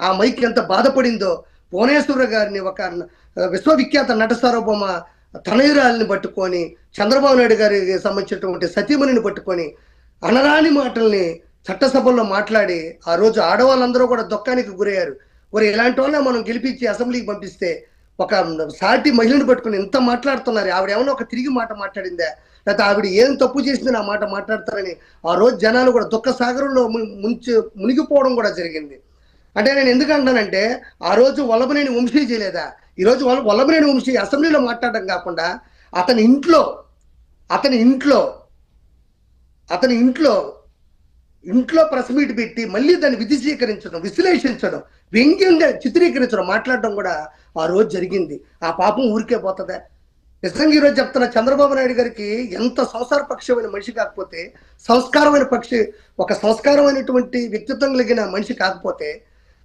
ఆ మైక్ ఎంత బాధపడిందో భువనేశ్వర గారిని ఒక విశ్వవిఖ్యాత నట సార్వభౌమ తనయురాలిని పట్టుకొని చంద్రబాబు నాయుడు గారికి సంబంధించినటువంటి సతీమణిని పట్టుకొని అనరాని మాటల్ని చట్టసభల్లో మాట్లాడి ఆ రోజు ఆడవాళ్ళందరూ కూడా దుఃఖానికి గురయ్యారు. మరి ఇలాంటి వాళ్ళని మనం గెలిపించి అసెంబ్లీకి పంపిస్తే ఒక సాటి మహిళను పట్టుకుని ఇంత మాట్లాడుతున్నారు ఆవిడ ఏమైనా ఒక తిరిగి మాట మాట్లాడిందా? లేకపోతే ఆవిడ ఏం తప్పు చేసిందని ఆ మాట మాట్లాడతారని ఆ రోజు జనాలు కూడా దుఃఖ సాగరంలో ముంచి మునిగిపోవడం కూడా జరిగింది. అంటే నేను ఎందుకు అంటానంటే ఆ రోజు వల్లభనేని వంశీ చేయలేదా? ఈరోజు వల్ల వల్లభనేని వంశీ అసెంబ్లీలో మాట్లాడడం కాకుండా అతని ఇంట్లో అతని ఇంట్లో అతని ఇంట్లో ఇంట్లో ప్రెస్ మీట్ పెట్టి మళ్ళీ దాన్ని విధిశీకరించడం విశ్లేషించడం వ్యంగ్యంగా చిత్రీకరించడం మాట్లాడడం కూడా ఆ రోజు జరిగింది. ఆ పాపం ఊరికే పోతుందా. నిజంగా ఈరోజు చెప్తున్న చంద్రబాబు నాయుడు గారికి ఎంత సంసార పక్షమైన మనిషి కాకపోతే సంస్కారమైన పక్షి ఒక సంస్కారమైనటువంటి వ్యక్తిత్వం కలిగిన మనిషి కాకపోతే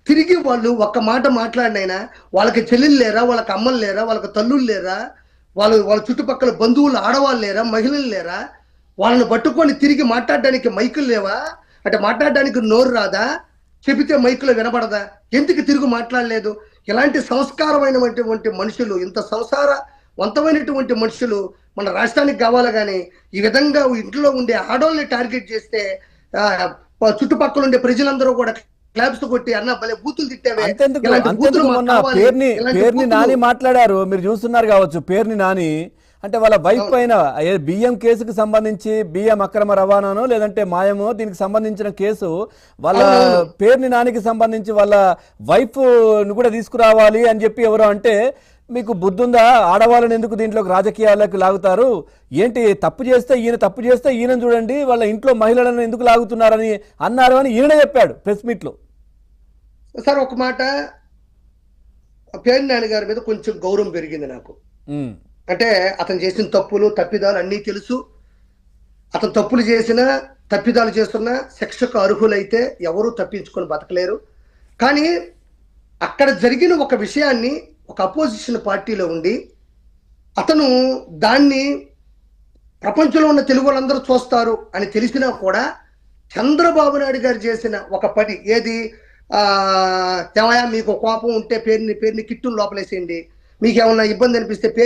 తిరిగి వాళ్ళు ఒక్క మాట మాట్లాడినైనా వాళ్ళకి చెల్లెలు లేరా వాళ్ళకి అమ్మలు లేరా వాళ్ళకి తల్లులు లేరా వాళ్ళు వాళ్ళ చుట్టుపక్కల బంధువులు ఆడవాళ్ళు లేరా మహిళలు లేరా వాళ్ళని పట్టుకొని తిరిగి మాట్లాడడానికి మైకులు లేవా? అంటే మాట్లాడడానికి నోరు రాదా? చెబితే మైకులో వినబడదా ఎందుకు తిరిగి మాట్లాడలేదు? ఇలాంటి సంస్కారమైనటువంటి మనుషులు ఇంత సంసారవంతమైనటువంటి మనుషులు మన రాష్ట్రానికి కావాలి కానీ ఈ విధంగా ఇంట్లో ఉండే ఆడవాళ్ళని టార్గెట్ చేస్తే చుట్టుపక్కల ఉండే ప్రజలందరూ కూడా క్లాప్స్ కొట్టి అన్న భలే బూతులు తిట్టావే. అంతెందుకు? అంతెందుకు మొన్న. పేరుని పేరుని నాని మాట్లాడారు. మీరు చూస్తున్నారు కావచ్చు. పేరుని నాని. అంటే వాళ్ళ వైఫ్ పైన బియ్యం కేసుకు సంబంధించి బియ్యం అక్రమ రవాణానో లేదంటే మాయమో దీనికి సంబంధించిన కేసు వాళ్ళ. పేరుని నానికి సంబంధించి వాళ్ళ వైఫ్ను కూడా తీసుకురావాలి అని చెప్పి ఎవరో అంటే మీకు బుద్ధుందా? ఆడవాళ్ళని ఎందుకు దీంట్లోకి రాజకీయాలకు లాగుతారు? ఏంటి తప్పు చేస్తే ఈయన తప్పు చేస్తే ఈయన చూడండి వాళ్ళ ఇంట్లో మహిళలను ఎందుకు లాగుతున్నారని అన్నారు అని ఈయన చెప్పాడు ప్రెస్ మీట్లో సార్ ఒక మాట. పేరు నాని గారి మీద కొంచెం గౌరవం పెరిగింది నాకు. అంటే అతను చేసిన తప్పులు తప్పిదాలు అన్నీ తెలుసు. అతను తప్పులు చేసిన తప్పిదాలు చేస్తున్న శిక్షకు అర్హులైతే ఎవరూ తప్పించుకొని బతకలేరు. కానీ అక్కడ జరిగిన ఒక విషయాన్ని ఒక అపోజిషన్ పార్టీలో ఉండి అతను దాన్ని ప్రపంచంలో ఉన్న తెలుగు వాళ్ళందరూ చూస్తారు అని తెలిసినా కూడా చంద్రబాబు నాయుడు గారు చేసిన ఒక పని ఏది? తెవయా మీకు కోపం ఉంటే పేరుని పేరుని కిట్టును లోపలేసేయండి. మీకు ఏమన్నా ఇబ్బంది అనిపిస్తే పేరు